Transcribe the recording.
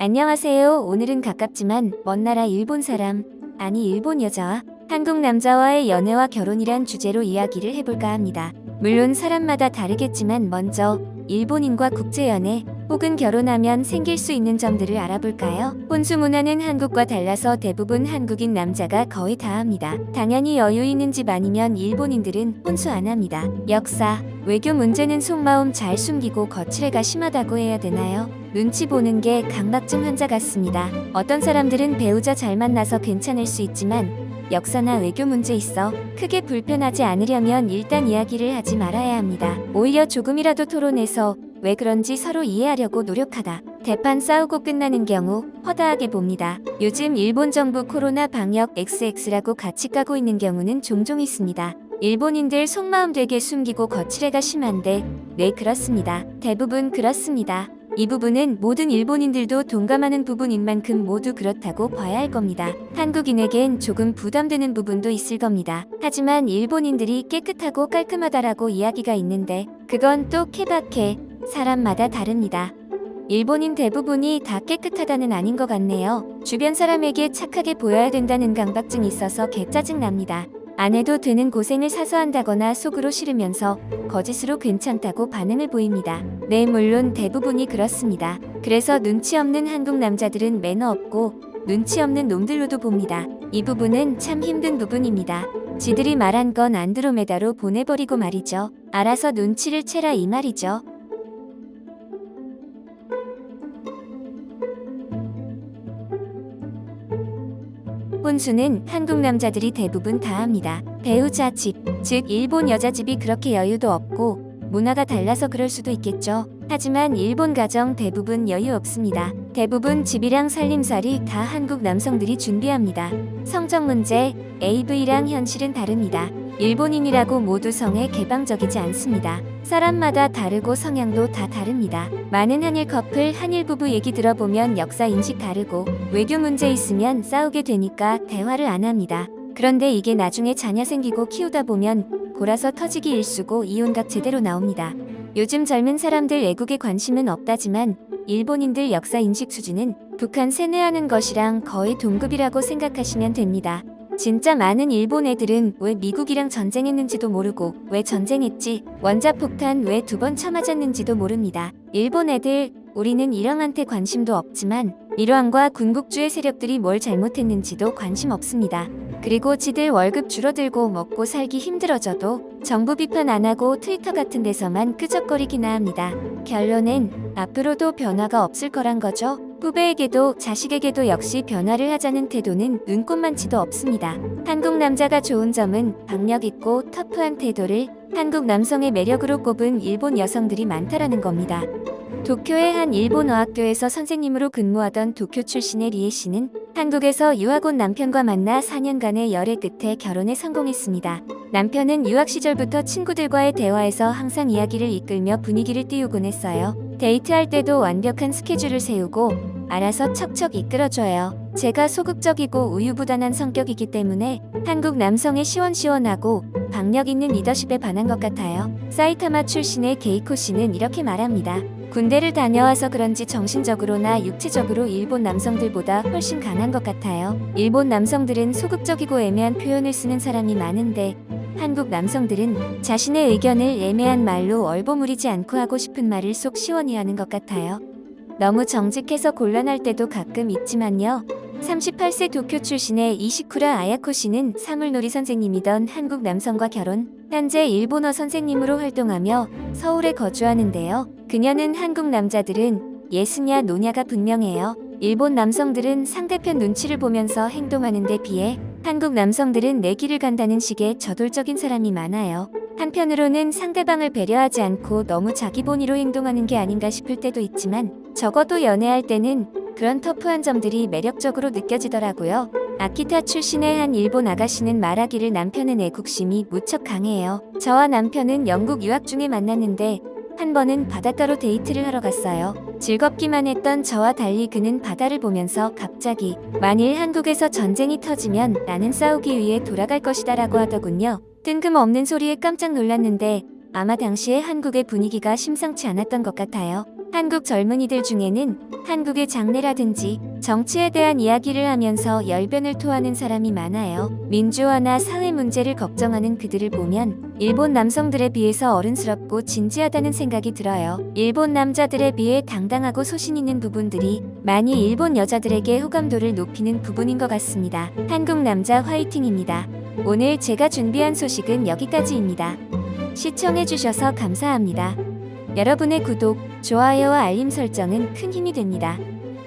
안녕하세요. 오늘은 가깝지만 먼 나라 일본 사람, 아니 일본 여자와 한국 남자와의 연애와 결혼이란 주제로 이야기를 해볼까 합니다. 물론 사람마다 다르겠지만 먼저 일본인과 국제연애 혹은 결혼하면 생길 수 있는 점들을 알아볼까요? 혼수 문화는 한국과 달라서 대부분 한국인 남자가 거의 다 합니다. 당연히 여유 있는 집 아니면 일본인들은 혼수 안 합니다. 역사, 외교 문제는 속마음 잘 숨기고 거칠애가 심하다고 해야 되나요? 눈치 보는 게 강박증 환자 같습니다. 어떤 사람들은 배우자 잘 만나서 괜찮을 수 있지만 역사나 외교 문제 있어 크게 불편하지 않으려면 일단 이야기를 하지 말아야 합니다. 오히려 조금이라도 토론해서 왜 그런지 서로 이해하려고 노력하다. 대판 싸우고 끝나는 경우 허다하게 봅니다. 요즘 일본 정부 코로나 방역 XX라고 같이 까고 있는 경우는 종종 있습니다. 일본인들 속마음 되게 숨기고 거칠애가 심한데 네 그렇습니다. 대부분 그렇습니다. 이 부분은 모든 일본인들도 동감하는 부분인 만큼 모두 그렇다고 봐야 할 겁니다. 한국인에겐 조금 부담되는 부분도 있을 겁니다. 하지만 일본인들이 깨끗하고 깔끔하다라고 이야기가 있는데 그건 또 케바케 사람마다 다릅니다. 일본인 대부분이 다 깨끗하다는 아닌 것 같네요. 주변 사람에게 착하게 보여야 된다는 강박증이 있어서 개짜증 납니다. 안 해도 되는 고생을 사서 한다거나 속으로 싫으면서 거짓으로 괜찮다고 반응을 보입니다. 네, 물론 대부분이 그렇습니다. 그래서 눈치 없는 한국 남자들은 매너 없고 눈치 없는 놈들로도 봅니다. 이 부분은 참 힘든 부분입니다. 지들이 말한 건 안드로메다로 보내버리고 말이죠. 알아서 눈치를 채라 이 말이죠. 혼수는 한국 남자들이 대부분 다 합니다. 배우자 집, 즉 일본 여자 집이 그렇게 여유도 없고 문화가 달라서 그럴 수도 있겠죠. 하지만 일본 가정 대부분 여유 없습니다. 대부분 집이랑 살림살이 다 한국 남성들이 준비합니다. 성적 문제, AV랑 현실은 다릅니다. 일본인이라고 모두 성에 개방적이지 않습니다. 사람마다 다르고 성향도 다 다릅니다. 많은 한일 커플, 한일 부부 얘기 들어보면 역사 인식 다르고 외교 문제 있으면 싸우게 되니까 대화를 안 합니다. 그런데 이게 나중에 자녀 생기고 키우다 보면 골아서 터지기 일수고 이혼각 제대로 나옵니다. 요즘 젊은 사람들 애국에 관심은 없다지만 일본인들 역사 인식 수준은 북한 세뇌하는 것이랑 거의 동급이라고 생각하시면 됩니다. 진짜 많은 일본 애들은 왜 미국이랑 전쟁했는지도 모르고 왜 전쟁했지 원자폭탄 왜 두 번 쳐맞았는지도 모릅니다. 일본 애들 우리는 일왕한테 관심도 없지만 일왕과 군국주의 세력들이 뭘 잘못했는지도 관심 없습니다. 그리고 지들 월급 줄어들고 먹고 살기 힘들어져도 정부 비판 안 하고 트위터 같은 데서만 끄적거리기나 합니다. 결론은 앞으로도 변화가 없을 거란 거죠. 후배에게도 자식에게도 역시 변화를 하자는 태도는 눈꽃만치도 없습니다. 한국 남자가 좋은 점은 박력 있고 터프한 태도를 한국 남성의 매력으로 꼽은 일본 여성들이 많다라는 겁니다. 도쿄의 한 일본 어학교에서 선생님으로 근무하던 도쿄 출신의 리에 씨는 한국에서 유학 온 남편과 만나 4년간의 열애 끝에 결혼에 성공했습니다. 남편은 유학 시절부터 친구들과의 대화에서 항상 이야기를 이끌며 분위기를 띄우곤 했어요. 데이트할 때도 완벽한 스케줄을 세우고 알아서 척척 이끌어줘요. 제가 소극적이고 우유부단한 성격이기 때문에 한국 남성의 시원시원하고 박력 있는 리더십에 반한 것 같아요. 사이타마 출신의 게이코 씨는 이렇게 말합니다. 군대를 다녀와서 그런지 정신적으로나 육체적으로 일본 남성들보다 훨씬 강한 것 같아요. 일본 남성들은 소극적이고 애매한 표현을 쓰는 사람이 많은데 한국 남성들은 자신의 의견을 애매한 말로 얼버무리지 않고 하고 싶은 말을 속 시원히 하는 것 같아요. 너무 정직해서 곤란할 때도 가끔 있지만요. 38세 도쿄 출신의 이시쿠라 아야코 씨는 사물놀이 선생님이던 한국 남성과 결혼, 현재 일본어 선생님으로 활동하며 서울에 거주하는데요. 그녀는 한국 남자들은 예스냐 노냐가 분명해요. 일본 남성들은 상대편 눈치를 보면서 행동하는 데 비해 한국 남성들은 내 길을 간다는 식의 저돌적인 사람이 많아요. 한편으로는 상대방을 배려하지 않고 너무 자기 본위로 행동하는 게 아닌가 싶을 때도 있지만 적어도 연애할 때는 그런 터프한 점들이 매력적으로 느껴지더라고요. 아키타 출신의 한 일본 아가씨는 말하기를 남편은 애국심이 무척 강해요. 저와 남편은 영국 유학 중에 만났는데 한 번은 바닷가로 데이트를 하러 갔어요. 즐겁기만 했던 저와 달리 그는 바다를 보면서 갑자기 만일 한국에서 전쟁이 터지면 나는 싸우기 위해 돌아갈 것이다 라고 하더군요. 뜬금없는 소리에 깜짝 놀랐는데 아마 당시에 한국의 분위기가 심상치 않았던 것 같아요. 한국 젊은이들 중에는 한국의 장래라든지 정치에 대한 이야기를 하면서 열변을 토하는 사람이 많아요. 민주화나 사회 문제를 걱정하는 그들을 보면 일본 남성들에 비해서 어른스럽고 진지하다는 생각이 들어요. 일본 남자들에 비해 당당하고 소신 있는 부분들이 많이 일본 여자들에게 호감도를 높이는 부분인 것 같습니다. 한국 남자 화이팅입니다. 오늘 제가 준비한 소식은 여기까지입니다. 시청해주셔서 감사합니다. 여러분의 구독, 좋아요와 알림 설정은 큰 힘이 됩니다.